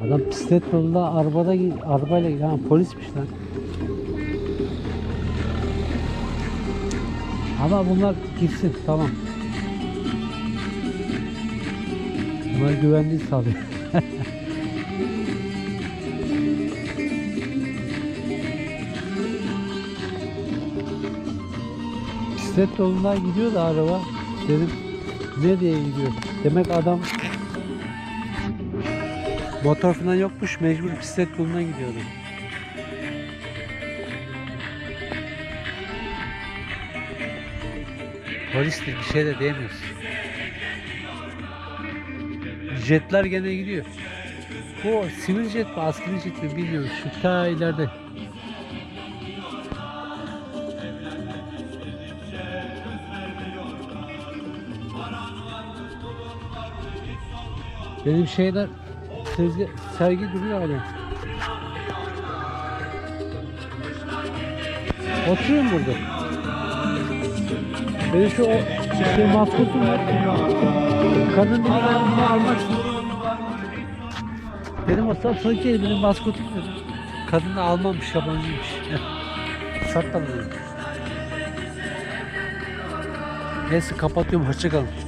Adam bisiklet yolunda arabada arabayla gidiyor. Polismiş lan. Ama bunlar girsin tamam. Bunlar güvenliği sağlıyor. Bisiklet yolundan gidiyor da araba. Dedim ne diye gidiyor. Demek adam motor falan yokmuş. Mecbur bisiklet yolundan gidiyordu. Polistir bir şey de diyemiyoruz. Jetler gene gidiyor. Bu sivil jet mi askeri jet mi bilmiyorum. Şu ta ileride. Benim şeyler sergi, sergi duruyor hala. Oturuyorum burada. Benim şu o şey maskotum var. Kadın dedi ben bunu almak istiyorum. Benim o sanki benim maskotum dedi. Kadın da almamış yabancıymış. Dedi. Neyse kapatıyorum hoşçakalın.